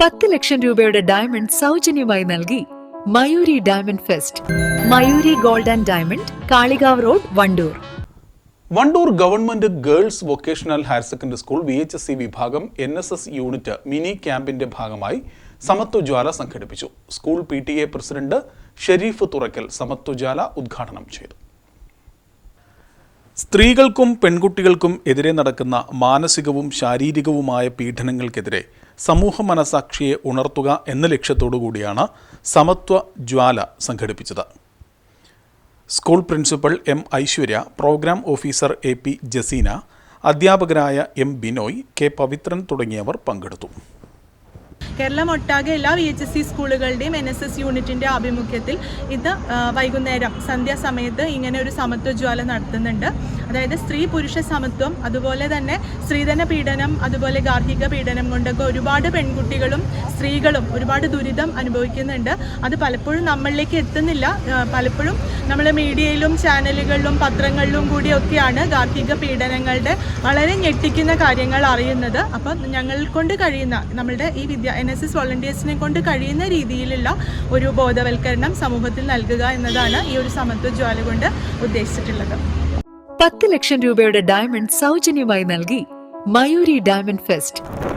പത്ത് ലക്ഷം രൂപയുടെ ഡയമണ്ട് സൗജന്യമായി നൽകി Mayuri diamond fest Mayuri gold and diamond Kalikavu road Wandoor. Wandoor government girls vocational higher secondary school V H S C വിഭാഗം N S S unit mini ക്യാമ്പിന്റെ ഭാഗമായി സമത്വജ്വാല സംഘടിപ്പിച്ചു. School P T A president Sherif Thurakkal സമത്വജ്വാല ഉദ്ഘാടനം ചെയ്തു. സ്ത്രീകൾക്കും പെൺകുട്ടികൾക്കും എതിരെ നടക്കുന്ന മാനസികവും ശാരീരികവുമായ പീഡനങ്ങൾക്കെതിരെ സമൂഹ മനസാക്ഷിയെ ഉണർത്തുക എന്ന ലക്ഷ്യത്തോടു കൂടിയാണ് സമത്വ ജ്വാല സംഘടിപ്പിച്ചത്. School principal M Aishwarya programme officer A P Jaseena അധ്യാപകരായ എം ബിനോയ് കെ പവിത്രൻ തുടങ്ങിയവർ പങ്കെടുത്തു. കേരളം ഒട്ടാകെ എല്ലാ വി എച്ച് എസ് സി സ്കൂളുകളുടെയും എൻ എസ് എസ് യൂണിറ്റിന്റെ ആഭിമുഖ്യത്തിൽ ഇത് വൈകുന്നേരം സന്ധ്യാസമയത്ത് ഇങ്ങനെ ഒരു സമത്വജ്വാല നടത്തുന്നുണ്ട്. അതായത് സ്ത്രീ പുരുഷ സമത്വം അതുപോലെ തന്നെ സ്ത്രീധന പീഡനം അതുപോലെ ഗാർഹിക പീഡനം കൊണ്ടൊക്കെ ഒരുപാട് പെൺകുട്ടികളും സ്ത്രീകളും ഒരുപാട് ദുരിതം അനുഭവിക്കുന്നുണ്ട്. അത് പലപ്പോഴും നമ്മളിലേക്ക് എത്തുന്നില്ല. പലപ്പോഴും നമ്മൾ മീഡിയയിലും ചാനലുകളിലും പത്രങ്ങളിലും കൂടിയൊക്കെയാണ് ഗാർഹിക പീഡനങ്ങളുടെ വളരെ ഞെട്ടിക്കുന്ന കാര്യങ്ങൾ അറിയുന്നത്. അപ്പം ഞങ്ങൾ കൊണ്ട് കഴിയുന്ന നമ്മളുടെ ഈ വിദ്യ എൻ എസ് എസ് വോളണ്ടിയേഴ്സിനെ കൊണ്ട് കഴിയുന്ന രീതിയിലുള്ള ഒരു ബോധവൽക്കരണം സമൂഹത്തിൽ നൽകുക എന്നതാണ് ഈ ഒരു സമത്വ ജ്വാല കൊണ്ട് ഉദ്ദേശിച്ചിട്ടുള്ളത്. പത്ത് ലക്ഷം രൂപയുടെ ഡയമണ്ട് സൗജന്യമായി നൽകി മയൂരി ഡയമണ്ട് ഫെസ്റ്റ്